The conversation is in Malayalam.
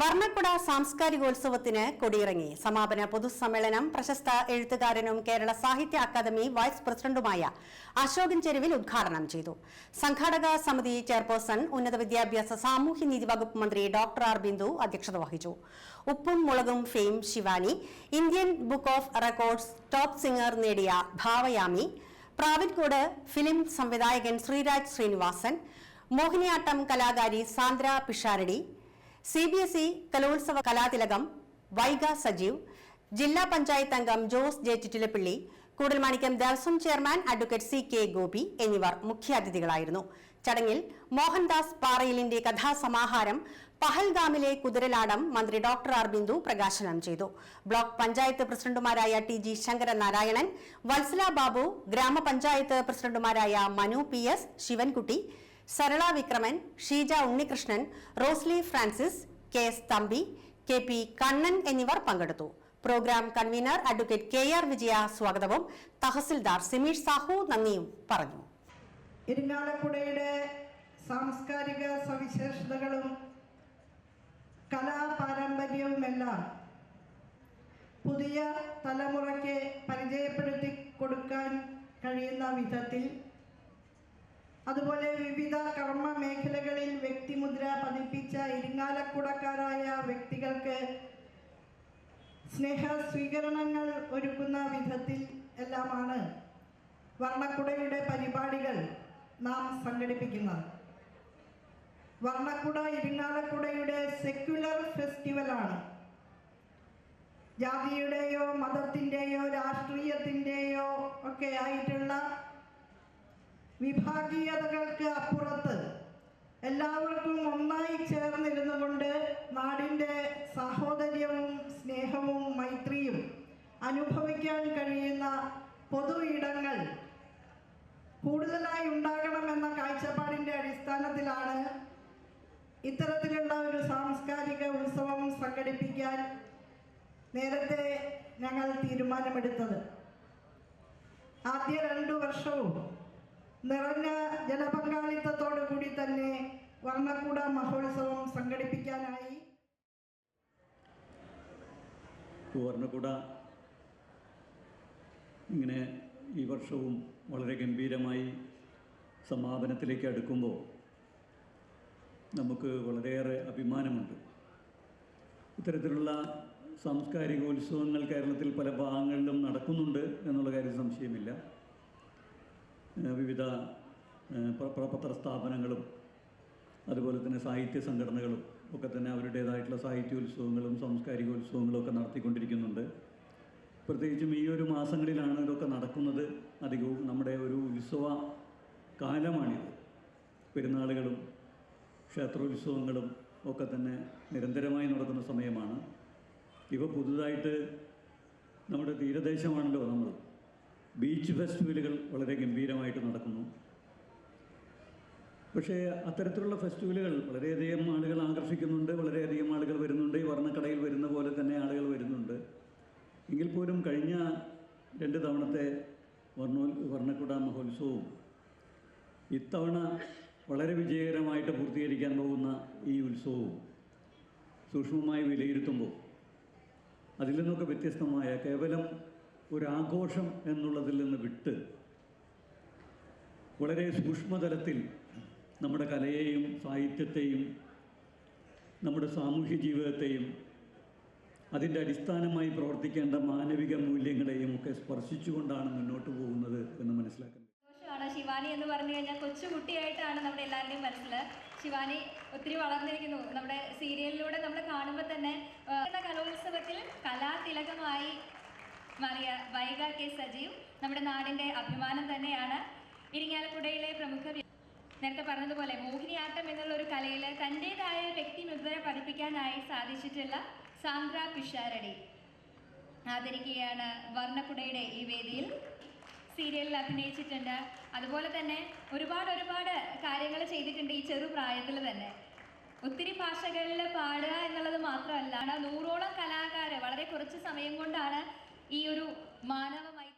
വർണക്കുട സാംസ്കാരികോത്സവത്തിന് കൊടിയിറങ്ങി. സമാപന പൊതുസമ്മേളനം പ്രശസ്ത എഴുത്തുകാരനും കേരള സാഹിത്യ അക്കാദമി വൈസ് പ്രസിഡന്റുമായ അശോകൻ ചെരുവിൽ ഉദ്ഘാടനം ചെയ്തു. സംഘാടക സമിതി ചെയർപേഴ്സൺ ഉന്നത വിദ്യാഭ്യാസ സാമൂഹ്യനീതി വകുപ്പ് മന്ത്രി ഡോക്ടർ ആർ ബിന്ദു അധ്യക്ഷത വഹിച്ചു. ഉപ്പും മുളകും fame Shivani Indian book of records top singer നേടിയ ഭാവയാമി പ്രാവിൻകോട് ഫിലിം സംവിധായകൻ ശ്രീരാജ് ശ്രീനിവാസൻ മോഹിനിയാട്ടം കലാകാരി Sandra Pisharody C B S E കലോത്സവ കലാതിലകം വൈഗ സജീവ് ജില്ലാ പഞ്ചായത്ത് അംഗം Jose J Chittilappilly Koodalmanikyam Devaswom chairman advocate C K Gopi എന്നിവർ മുഖ്യാതിഥികളായിരുന്നു. ചടങ്ങിൽ മോഹൻദാസ് പാറയിലിന്റെ കഥാസമാഹാരം പഹൽഗാമിലെ കുതിരലാടം മന്ത്രി ഡോക്ടർ ആർ ബിന്ദു പ്രകാശനം ചെയ്തു. ബ്ലോക്ക് പഞ്ചായത്ത് പ്രസിഡന്റുമാരായ ടി ജി ശങ്കരനാരായണൻ വത്സല ബാബു ഗ്രാമപഞ്ചായത്ത് പ്രസിഡന്റുമാരായ Manu P S Sivankutty Sarala Vikraman Sheeja Unnikrishnan Rosly Francis K S Thampi K P Kannan എന്നിവർ പങ്കെടുത്തു. Program convener advocate K R Vijaya സ്വാഗതവും തഹസിൽദാർ സിമീഷ് സാഹു നന്ദിയും പറഞ്ഞു. ഇരിങ്ങാലക്കുടയുടെ സാംസ്കാരിക സവിശേഷതകളും കലാപാരമ്പര്യവുമെല്ലാം പുതിയ തലമുറയ്ക്ക് പരിചയപ്പെടുത്തി കൊടുക്കാൻ കഴിയുന്ന വിധത്തിൽ അതുപോലെ വിവിധ കർമ്മ മേഖലകളിൽ വ്യക്തിമുദ്ര പതിപ്പിച്ച ഇരിങ്ങാലക്കുടക്കാരായ വ്യക്തികൾക്ക് സ്നേഹ സ്വീകരണങ്ങൾ ഒരുക്കുന്ന വിധത്തിൽ എല്ലാമാണ് വർണക്കുടയുടെ പരിപാടികൾ നാം സംഘടിപ്പിക്കുന്നത്. വർണക്കുട ഇരിങ്ങാലക്കുടയുടെ സെക്യുലർ ഫെസ്റ്റിവലാണ് ജാതിയുടെയോ മതത്തിന്റെയോ രാഷ്ട്രീയത്തിന്റെയോ ഒക്കെ ആയിട്ടുള്ള വിഭാഗീയതകൾക്ക് അപ്പുറത്ത് എല്ലാവർക്കും ഒന്നായി ചേർന്നിരുന്നു കൊണ്ട് നാടിന്റെ സാഹോദര്യവും സ്നേഹവും മൈത്രിയും അനുഭവിക്കാൻ കഴിയുന്ന പൊതു ഇടങ്ങൾ കൂടുതലായി ഉണ്ടാകണമെന്ന കാഴ്ചപ്പാടിന്റെ അടിസ്ഥാനത്തിലാണ് ഇത്തരത്തിലുള്ള ഒരു സാംസ്കാരിക ഉത്സവം സംഘടിപ്പിക്കാൻ നേരത്തെ ഞങ്ങൾ തീരുമാനമെടുത്തത്. ആദ്യ രണ്ടു വർഷവും നിറഞ്ഞ ജനപങ്കാളിത്തത്തോടു കൂടി തന്നെ വർണക്കൂട മഹോത്സവം സംഘടിപ്പിക്കാനായി വർണക്കൂട ഇങ്ങനെ ഈ വർഷവും വളരെ ഗംഭീരമായി സമാപനത്തിലേക്ക് അടുക്കുമ്പോൾ നമുക്ക് വളരെയേറെ അഭിമാനമുണ്ട്. ഇത്തരത്തിലുള്ള സാംസ്കാരികോത്സവങ്ങൾ കേരളത്തിൽ പല ഭാഗങ്ങളിലും നടക്കുന്നുണ്ട് എന്നുള്ള കാര്യം സംശയമില്ല. വിവിധ പത്ര പ- അതുപോലെ തന്നെ സാഹിത്യ സംഘടനകളും ഒക്കെ തന്നെ അവരുടേതായിട്ടുള്ള സാഹിത്യോത്സവങ്ങളും സാംസ്കാരികോത്സവങ്ങളും ഒക്കെ നടത്തിക്കൊണ്ടിരിക്കുന്നുണ്ട്. പ്രത്യേകിച്ചും ഈ ഒരു മാസങ്ങളിലാണ് ഇതൊക്കെ നടക്കുന്നത്. അധികവും നമ്മുടെ ഒരു ഉത്സവ കാലമാണിത്. പെരുന്നാളുകളും ക്ഷേത്രോത്സവങ്ങളും ഒക്കെ തന്നെ നിരന്തരമായി നടക്കുന്ന സമയമാണ്. ഇവ പുതുതായിട്ട് നമ്മുടെ തീരദേശമാണല്ലോ നമ്മൾ ബീച്ച് ഫെസ്റ്റിവലുകൾ വളരെ ഗംഭീരമായിട്ട് നടക്കുന്നു. പക്ഷേ അത്തരത്തിലുള്ള ഫെസ്റ്റിവലുകൾ വളരെയധികം ആളുകൾ ആകർഷിക്കുന്നുണ്ട് വളരെയധികം ആളുകൾ വരുന്നുണ്ട്. ഈ വർണക്കടയിൽ വരുന്ന പോലെ തന്നെ ആളുകൾ വരുന്നുണ്ട്. എങ്കിൽ പോലും കഴിഞ്ഞ രണ്ട് തവണത്തെ വർണോ വർണക്കുട മഹോത്സവവും ഇത്തവണ വളരെ വിജയകരമായിട്ട് പൂർത്തീകരിക്കാൻ പോകുന്ന ഈ ഉത്സവവും സൂക്ഷ്മമായി വിലയിരുത്തുമ്പോൾ അതിൽ നിന്നൊക്കെ വ്യത്യസ്തമായ കേവലം ഒരാഘോഷം എന്നുള്ളതിൽ നിന്ന് വിട്ട് വളരെ സൂക്ഷ്മതലത്തിൽ നമ്മുടെ കലയെയും സാഹിത്യത്തെയും നമ്മുടെ സാമൂഹ്യ ജീവിതത്തെയും അതിന്റെ അടിസ്ഥാനമായി പ്രവർത്തിക്കേണ്ട മാനവിക മൂല്യങ്ങളെയും ഒക്കെ സ്പർശിച്ചുകൊണ്ടാണ് മുന്നോട്ട് പോകുന്നത് എന്ന് മനസ്സിലാക്കുന്നത്. ശിവാനി എന്ന് പറഞ്ഞു കഴിഞ്ഞാൽ കൊച്ചുകുട്ടിയായിട്ടാണ് നമ്മുടെ എല്ലാവരുടെയും മനസ്സിൽ. ശിവാനി ഒത്തിരി വളർന്നിരിക്കുന്നു. നമ്മുടെ സീരിയലിലൂടെ നമ്മൾ കാണുമ്പോൾ തന്നെ കലോത്സവത്തിൽ കലാതിലകമായി മാറിയ വൈഗ കെ സജീവ് നമ്മുടെ നാടിന്റെ അഭിമാനം തന്നെയാണ്. ഇരിങ്ങാലക്കുടയിലെ പ്രമുഖ നേരത്തെ പറഞ്ഞതുപോലെ മോഹിനിയാട്ടം എന്നുള്ള ഒരു കലയിൽ വ്യക്തി മുദ്ര പതിപ്പിക്കാനായി സാധിച്ചിട്ടുള്ള സാന്ദ്ര പിഷാരടി. ആദരിക്കുകയാണ് വർണക്കുടയുടെ ഈ വേദിയിൽ. സീരിയലിൽ അഭിനയിച്ചിട്ടുണ്ട്. അതുപോലെ തന്നെ ഒരുപാട് ഒരുപാട് കാര്യങ്ങൾ ചെയ്തിട്ടുണ്ട് ഈ ചെറു പ്രായത്തിൽ തന്നെ. ഒത്തിരി ഭാഷകളിൽ പാടുക എന്നുള്ളത് മാത്രമല്ല നൂറോളം കലാകാർ വളരെ കുറച്ച് സമയം കൊണ്ടാണ് ഈ ഒരു മാനവമായി